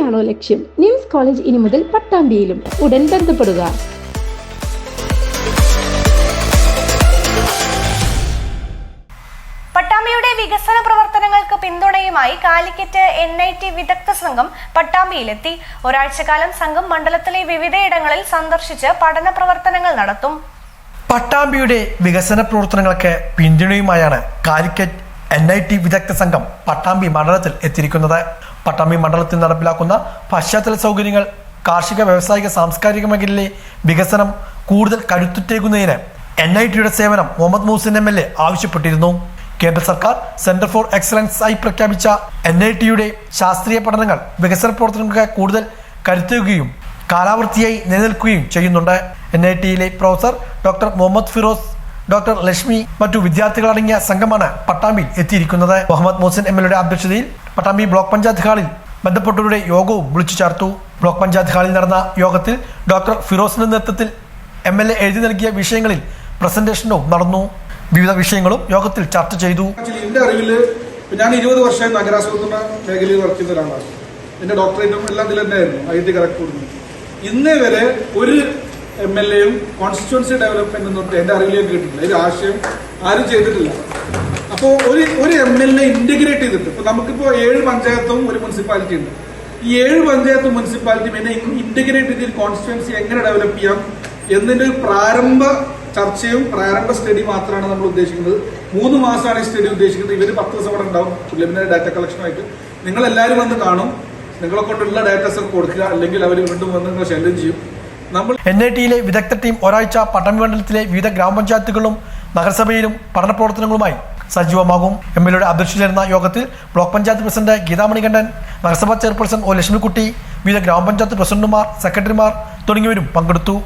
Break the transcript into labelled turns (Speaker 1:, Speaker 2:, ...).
Speaker 1: തന്നെയാണോ ലക്ഷ്യം? Nymphs college ഇനി മുതൽ പട്ടാമ്പിയിലും ഉടൻ ബന്ധപ്പെടുക.
Speaker 2: പട്ടാമ്പിയുടെ വികസന പ്രവർത്തനങ്ങൾക്ക് പിന്തുണയുമായി കാലിക്കറ്റ് എൻ ഐ ടി വിദഗ്ധ സംഘം പട്ടാമ്പിയിലെത്തി. ഒരാഴ്ചക്കാലം സംഘം മണ്ഡലത്തിലെ വിവിധയിടങ്ങളിൽ സന്ദർശിച്ച് പഠന പ്രവർത്തനങ്ങൾ നടത്തും.
Speaker 3: പട്ടാമ്പിയുടെ വികസന പ്രവർത്തനങ്ങൾക്ക് പിന്തുണയുമായാണ് കാലിക്കറ്റ് എൻ ഐ ടി വിദഗ്ധ സംഘം പട്ടാമ്പി മണ്ഡലത്തിൽ എത്തിയിരിക്കുന്നത്. പട്ടാമ്പി മണ്ഡലത്തിൽ നടപ്പിലാക്കുന്ന പശ്ചാത്തല സൗകര്യങ്ങൾ കാർഷിക വ്യാവസായിക സാംസ്കാരിക മേഖലയിലെ വികസനം കൂടുതൽ കരുത്തുറ്റേക്കുന്നതിന് എൻ ഐ ടിയുടെ സേവനം Muhammad Muhsin M L A ആവശ്യപ്പെട്ടിരുന്നു. കേന്ദ്ര സർക്കാർ സെന്റർ ഫോർ എക്സലൻസ് ആയി പ്രഖ്യാപിച്ച എൻ ഐ ടിയുടെ ശാസ്ത്രീയ പഠനങ്ങൾ വികസന പ്രവർത്തനങ്ങൾക്ക് കൂടുതൽ കരുത്തുകയും കാലാവൃത്തിയായി നിലനിൽക്കുകയും ചെയ്യുന്നുണ്ട്. N I ടിയിലെ professor doctor Muhammad Firoz doctor Lakshmi മറ്റു വിദ്യാർത്ഥികൾ വിദ്യാർത്ഥികളടങ്ങിയ സംഘമാണ് പട്ടാമ്പിയിൽ എത്തിയിരിക്കുന്നത്. മുഹമ്മദ് മോസിൻ എം എൽ എയുടെ അധ്യക്ഷതയിൽ പട്ടാമ്പി ബ്ലോക്ക് പഞ്ചായത്ത് ഹാളിൽ ബന്ധപ്പെട്ടവരുടെ യോഗവും വിളിച്ചു ചേർത്തു. ബ്ലോക്ക് പഞ്ചായത്ത് ഹാളിൽ നടന്ന യോഗത്തിൽ ഡോക്ടർ ഫിറോസിന്റെ നേതൃത്വത്തിൽ എം എൽ എ എഴുതി നൽകിയ വിഷയങ്ങളിൽ പ്രസന്റേഷനും നടന്നു. വിവിധ വിഷയങ്ങളും യോഗത്തിൽ ചർച്ച ചെയ്തു.
Speaker 4: എന്റെ അറിവിൽ ഞാൻ ഇരുപത് വർഷമായി നഗരാസൂത്രണ മേഖലയിൽ വർക്ക് ചെയ്യുന്ന ഒരാളാണ്. എന്റെ ഡോക്ടറേറ്റും എല്ലാം ഇതിൽ തന്നെയായിരുന്നു. ഐ ടി കറക്റ്റ് ഇന്നേ വരെ ഒരു എം എൽ എയും കോൺസ്റ്റിറ്റ്യുവൻസി ഡെവലപ്മെന്റ് പറഞ്ഞിട്ട് എന്റെ അറിവിലേക്ക് കിട്ടിയിട്ടില്ല. ഒരു ആശയം ആരും ചെയ്തിട്ടില്ല. അപ്പോൾ ഒരു ഒരു എം എൽ എ ഇന്റഗ്രേറ്റ് ചെയ്തിട്ട് ഇപ്പൊ നമുക്കിപ്പോ ഏഴ് പഞ്ചായത്തും ഒരു മുനിസിപ്പാലിറ്റി ഉണ്ട്. ഈ ഏഴ് പഞ്ചായത്തും മുനിസിപ്പാലിറ്റിയും എന്നെ ഇന്റഗ്രേറ്റ് ചെയ്ത് കോൺസ്റ്റിറ്റ്യുവൻസി എങ്ങനെ ഡെവലപ്പ് ചെയ്യാം എന്നതിന്റെ ഒരു പ്രാരംഭ ചർച്ചയും പ്രാരംഭ സ്റ്റഡി മാത്രമാണ് നമ്മൾ ഉദ്ദേശിക്കുന്നത്. മൂന്ന് മാസമാണ് ഈ സ്റ്റഡി ഉദ്ദേശിക്കുന്നത്. ഇവർ പത്ത് ദിവസം അവിടെ ഉണ്ടാവും. പ്രിലിമിനറി ഡാറ്റ കളക്ഷനുമായിട്ട് നിങ്ങൾ എല്ലാവരും വന്ന് കാണും. നിങ്ങളെ കൊണ്ടുള്ള ഡാറ്റാസ് കൊടുക്കുക. അല്ലെങ്കിൽ അവർ വീണ്ടും വന്ന് നിങ്ങളെ ശല്യം ചെയ്യും. നമ്മൾ
Speaker 3: എൻ ഐ ടിയിലെ വിദഗ്ധ ടീം ഒരാഴ്ച പട്ടാമ്പി മണ്ഡലത്തിലെ വിവിധ ഗ്രാമപഞ്ചായത്തുകളിലും നഗരസഭയിലും പഠന പ്രവർത്തനങ്ങളുമായി സജീവമാകും എം എൽ എയുടെ യോഗത്തിൽ ബ്ലോക്ക് പഞ്ചായത്ത് പ്രസിഡന്റ് ഗീതാമണികണ്ഠൻ നഗരസഭാ ചെയർപേഴ്സൺ ഒ ലക്ഷ്മിക്കുട്ടി വിവിധ ഗ്രാമപഞ്ചായത്ത് പ്രസിഡന്റുമാർ സെക്രട്ടറിമാർ തുടങ്ങിയവരും പങ്കെടുത്തു.